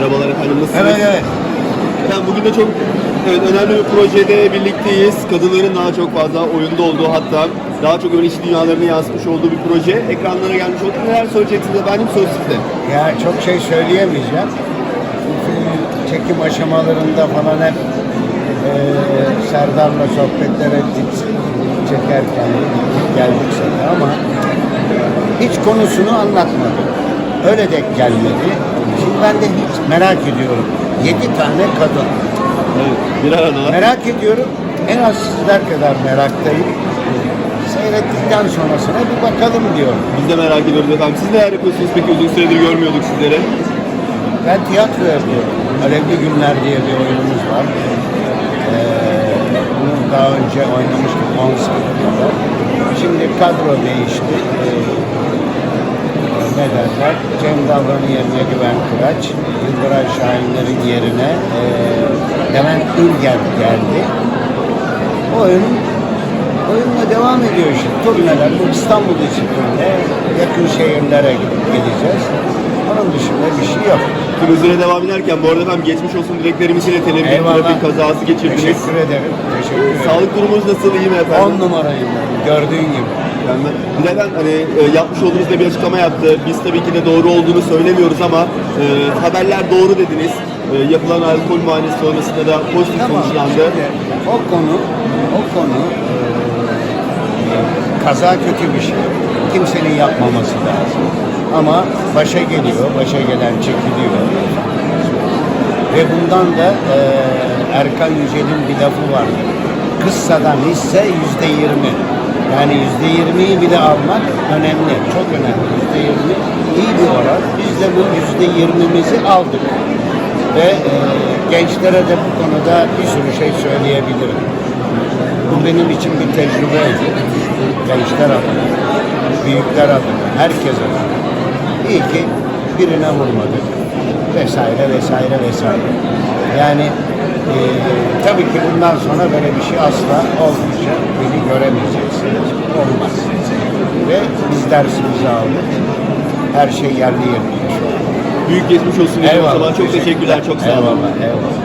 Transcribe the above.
Merhabalar efendim nasılsınız? Evet evet. Efendim bugün de çok evet, önemli bir projede birlikteyiz. Kadınların daha çok fazla oyunda olduğu hatta daha çok öyle iş dünyalarını yansıtmış olduğu bir proje. Ekranlara gelmiş oldu. Neler söyleyeceksiniz efendim? Söz sizde. Ya çok şey söyleyemeyeceğim. Bu filmin çekim aşamalarında falan hep eee Serdar'la sohbetler ettik. Çekerken geldik sana ama hiç konusunu anlatmadı. Öyle de gelmedi. Şimdi ben de hiç merak ediyorum. Yedi tane kadın. Evet. Bir arada. Merak ediyorum. En az sizler kadar meraktayım. Seyrettikten sonrasına bir bakalım diyorum. Biz de merak ediyoruz efendim. Siz neler yapıyorsunuz peki? Uzun süredir görmüyorduk sizleri. Ben tiyatro yapıyorum. Alevli Günler diye bir oyunumuz var. Ee, bunu daha önce oynamıştık 10 sene kadar. Şimdi kadro değişti. Ee, ne derler? Cem Davran'ın yerine Güven Kıraç, Yıldıray Şahinler'in yerine e, Levent Ülgen geldi. Oyun oyunla devam ediyor işte. Turneler, bu İstanbul için turne. Yakın şehirlere gideceğiz. Onun dışında bir şey yok. Turizmine devam ederken bu arada efendim geçmiş olsun dileklerimiz ile televizyon Eyvallah. trafik kazası geçirdiniz. Teşekkür ederim. Teşekkür ederim. Sağlık durumunuz nasıl? İyi mi efendim? 10 numarayım ben. Gördüğün gibi. Yani bir de ben hani e, yapmış olduğunuz da bir açıklama yaptı. Biz tabii ki de doğru olduğunu söylemiyoruz ama e, haberler doğru dediniz. E, yapılan alkol muayenesi sonrasında da pozitif Tamam. sonuçlandı. Şimdi o konu, o konu e, kaza kötü bir şey. Kimsenin yapmaması lazım. Ama başa geliyor, başa gelen çekiliyor. Ve bundan da e, Erkan Yücel'in bir lafı vardır. Kıssadan hisse yüzde yirmi. Yani yüzde yirmiyi bile almak önemli, çok önemli. Yüzde yirmi iyi bir oran. Biz de bu yüzde yirmimizi aldık. Ve e, gençlere de bu konuda bir sürü şey söyleyebilirim. Bu benim için bir tecrübeydi. Gençler adına, büyükler adına, herkes adına. İyi ki birine vurmadık. Vesaire vesaire vesaire. Yani e, tabii ki bundan sonra böyle bir şey asla olmayacak. Beni göremeyeceksiniz. Olmaz. Ve biz dersimizi aldık. Her şey yerli yerinde şu an. Büyük geçmiş olsun. o zaman. Çok teşekkürler. Çok sağ olun. Eyvallah, eyvallah.